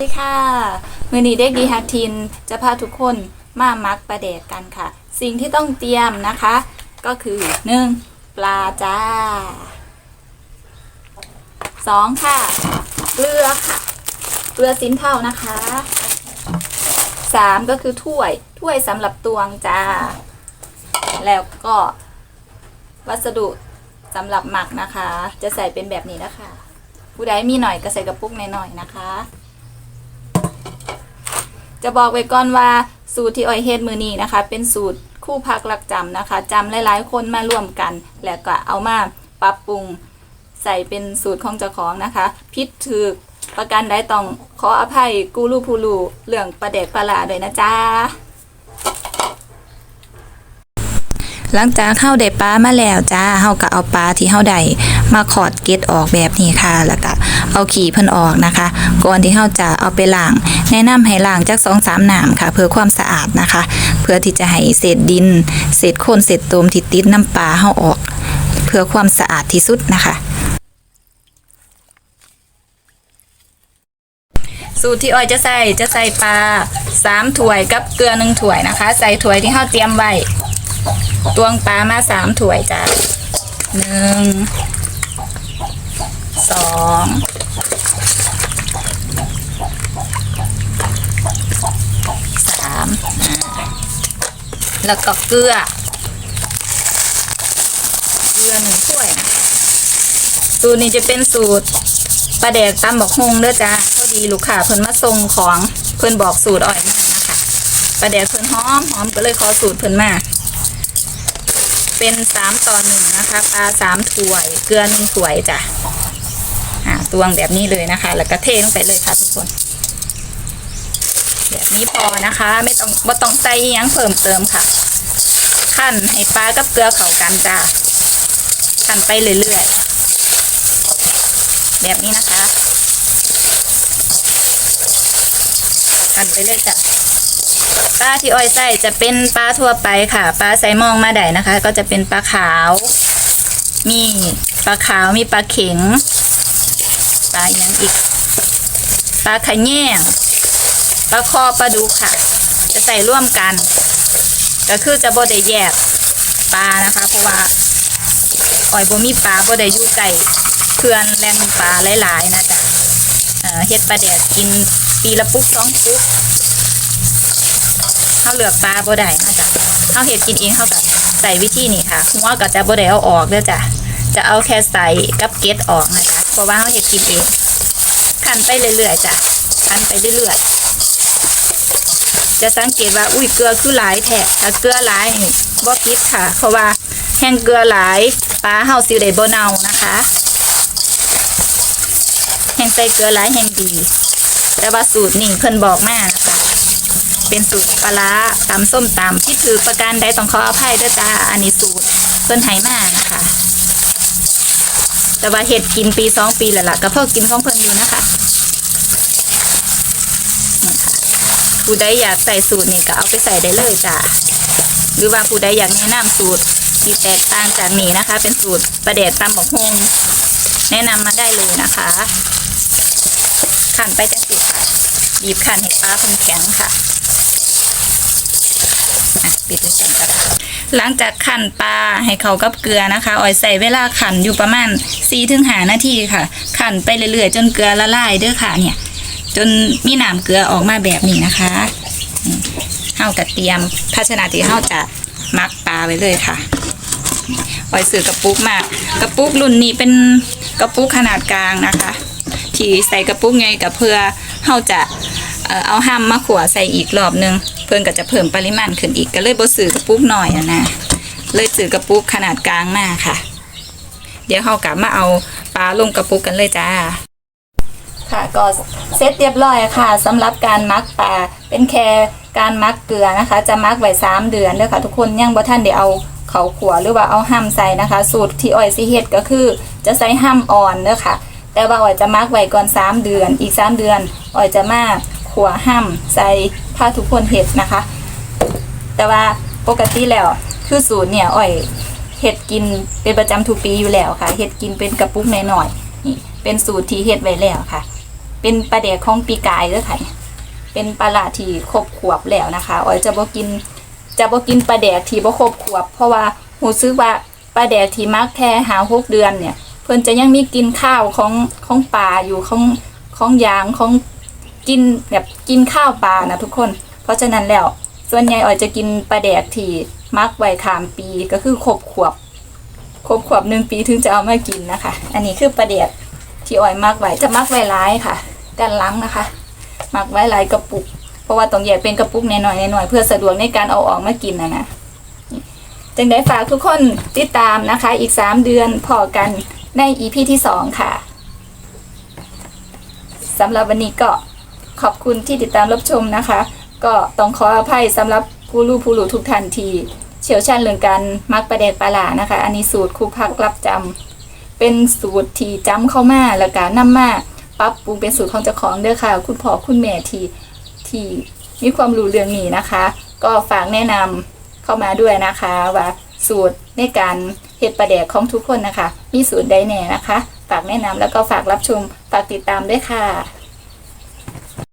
สวัสดีค่ะมือนี้เด็กดีฮักทินจะพาทุกคนมามักปลาแดกกันค่ะ สิ่งที่ต้องเตรียมนะคะ ก็คือหนึ่งปลาจ้าสองค่ะเกลือค่ะเกลือสินเท่านะคะสามก็คือถ้วยถ้วยสำหรับตวงจ้า แล้วก็ วัสดุสำหรับหมักนะคะ จะใส่เป็นแบบนี้นะคะ ผู้ใดมีหน่อยก็ใส่กระปุกหน่อยๆนะคะ จะบอกไว้ก่อนว่าสูตรที่อ้อยเฮ็ดมือนี้นะคะ เป็นสูตรคู่พักหลักจำนะคะจำหลายๆ คนมาร่วมกัน แล้วก็เอามาปรับปรุงใส่เป็นสูตรของเจ้าของนะคะพิษถือประกันได้ต้องขออภัยกูรูผู้รูเรื่องประเด็กประหลาดเลยนะจ๊ะหลังจากเข้าได้ปลามาแล้วจ้าเฮาก็เอาปลาที่เฮาได้ มาขอดเกล็ดออกแบบนี้ค่ะ แล้วก็เอาขี้เพิ่นออกนะคะ ก่อนที่เฮาจะเอาไปล้าง แนะนำให้ล้างจาก2-3น้ำค่ะ เพื่อความสะอาดนะคะ เพื่อที่จะให้เศษดิน เศษโคลนเศษตมที่ติดน้ำปลาเฮาออก เพื่อความสะอาดที่สุดนะคะสูตรที่อ้อยจะใส่จะใส่ปลาสามถ้วยกับเกลือหนึ่งถ้วยนะคะ ใส่ถ้วยที่เฮาเตรียมไว้ตวงปลามาสามถ้วยจ้ะหนึ่ง สองสามแล้วก็เกลือ เกลือหนึ่งถ้วยนะสูตรนี้จะเป็นสูตรปลาแดกตำบอกฮงเด้อจ้าพอดีลูกค้าเพิ่นมาส่งของเพิ่นบอกสูตรอ่อยมานะคะปลาแดกเพิ่นหอมหอมก็เลยขอสูตรเพิ่นมาเป็นสามต่อหนึ่งนะคะปลาสามถ้วย เกลือหนึ่งถ้วยจ้ะ ตวงแบบนี้เลยนะคะ แล้วก็เทลงไปเลยค่ะทุกคน แบบนี้พอนะคะ ไม่ต้องไม่ต้องใส่ยังเพิ่มเติมค่ะขั้นให้ปลากับเกลือเข้ากันจ้ะขั้นไปเรื่อยๆแบบนี้นะคะขั้นไปเลยจ้ะปลาที่อ้อยใส่จะเป็นปลาทั่วไปค่ะปลาไซมองมาได้นะคะ ก็จะเป็นปลาขาว มีปลาขาวมีปลาเข็ง ปลาอย่างอีก ปลาขะแยงปลาคอปลาดุกค่ะ จะใส่ร่วมกันก็คือจะบ่ได้แยกปลานะคะ เพราะว่าอ้อยบ่มีปลาบ่ได้อยู่ไก่เพื่อนแล่นปลาหลายๆนะจ๊ะเฮ็ดปลาแดดกินปีละปุ๊กสองปุ๊กเขาเหลือกปลาบ่ได้นะจ๊ะเขาเห็ดกินเองเขาก็ใส่วิธีนี้ค่ะหัวก็จะบ่ได้เอาออกเด้อจ้ะจะเอาแค่ใส่กับเกล็ดออกนะ เพราะว่าเขาเห็ดกินเองคั่นไปเรื่อยๆจ้ะคั่นไปเรื่อยๆจะสังเกตว่าอุ้ยเกลือคือหลายแท้ถ้าเกลือหลายบ่ผิดค่ะ เพราะว่าแห้งเกลือหลายปลาเฮาสิได้บ่เน่านะคะแห้งใส่เกลือหลายแห้งดีแต่ว่าสูตรนี่เพิ่นบอกมานะคะเป็นสูตรปลาร้าตำส้มตำที่ถือประการใดต้องขออภัยด้วยจ้าอันนี้สูตรเพิ่นไหมานะคะ แต่ว่าเห็ดกินปีสองปีแล้วล่ะก็พอกินของเพิ่นอยู่นะคะผู้ใดอยากใส่สูตรนี่ก็เอาไปใส่ได้เลยจ้าหรือว่าผู้ใดอยากแนะนำสูตรที่แตกต่างจากนี้นะคะ เป็นสูตรประเดดตำบักฮงแนะนำมาได้เลยนะคะขันไปจังสิค่ะบีบขันให้ปลาเพิ่นแข็งค่ะปิดไว้ก่อนก็ได้ หลังจากขั่นปลาให้เขากับเกลือนะคะออยใส่เวลาขั่นอยู่ประมาณ4ถึง5นาทีค่ะ ขั่นไปเรื่อยๆ จนเกลือละลายเด้อค่ะเนี่ย จนมีน้ำเกลือออกมาแบบนี้นะคะนี่เฮาก็เตรียมภาชนะที่เฮาจะมักปลาไว้เลยค่ะออยซื้อกระปุกมากระปุกรุ่นนี้เป็นกระปุกขนาดกลางนะคะ ที่ใส่กระปุกไงกับเพื่อเฮาจะ เอาห้ามมาขัวใส่อีกรอบหนึง เพิ่นก็จะเพิ่มปริมาณขึ้นอีกก็เลยบ่ซื้อกระปุกหน่อยอะนะเลยซื้อกระปุกขนาดกลางมาค่ะ เดี๋ยวเฮากลับมาเอาปลาลงกระปุกกันเลยจ้า ค่ะก็เสร็จเรียบร้อยค่ะสำหรับการมักปลาเป็นแค่การมักเกลือนะคะ จะมักไว้3เดือนเด้อค่ะทุกคนยังบ่ทันได้เอาเขาขัวหรือว่าเอาห้ามใส่นะคะ สูตรที่อ้อยสิเฮ็ดก็คือ จะใส่ห้ามอ่อนเด้อค่ะ แต่ว่าอ้อยจะมักไว้ก่อน 3 เดือนอีก 3 เดือนอ้อยจะมา ขัวห้ามใส่ผ้าทุกคนเห็ดนะคะ แต่ว่าปกติแล้วคือสูตรเนี่ยอ้อยเห็ดกินเป็นประจำทุกปีอยู่แล้วค่ะเห็ดกินเป็นกระปุกหน้อยๆนี่เป็นสูตรที่เห็ดไว้แล้วค่ะ เป็นปลาแดกของปีกายเด้อค่ะเป็นปลาหลาที่ครบขวบแล้วนะคะออยจะบ่กินจะบ่กินปลาแดกที่บ่ครบขวบ เพราะว่าหูซึกว่าปลาแดกที่มักแค่หาหกเดือนเนี่ย เพิ่นจะยังมีกินข้าวของของปลาอยู่ของของยางของ กินแบบกินข้าวปลานะทุกคน เพราะฉะนั้นแล้ว ส่วนใหญ่ออยจะกินปลาแดกที่มักไว้ขามปีก็คือครบขวบครบขวบหนึ่งปีถึงจะเอามากินนะคะ อันนี้คือปลาแดกที่ออยมักไว้จะมักไว้ร้ายค่ะด้านหลังนะคะ มักไว้หลายกระปุก เพราะว่าต้องแยกเป็นกระปุกน้อยๆน้อยๆเพื่อสะดวกในการเอาออกมากินนะนะ จึงได้ฝากทุกคนติดตามนะคะ อีก 3 เดือนพอกันในอีพีที่ 2 ค่ะสำหรับวันนี้ก็ ขอบคุณที่ติดตามรับชมนะคะ ก็ต้องขออภัยสำหรับผู้รู้ผู้รู้ทุกท่านทีเชี่ยวชาญเรื่องการมักประเดกปลาหลานะคะ อันนี้สูตรครูพักรับจำเป็นสูตรที่จำเข้ามาแล้วก็นำมาปรับปรุงเป็นสูตรของเจ้าของเด้อค่ะ คุณพ่อคุณแม่ที่ที่มีความรู้เรื่องนี้นะคะ ก็ฝากแนะนำเข้ามาด้วยนะคะ ว่าสูตรในการเฮ็ดปลาแดกของทุกคนนะคะ มีสูตรใดแน่นะคะ ฝากแนะนำแล้วก็ฝากรับชมฝากติดตามด้วยค่ะ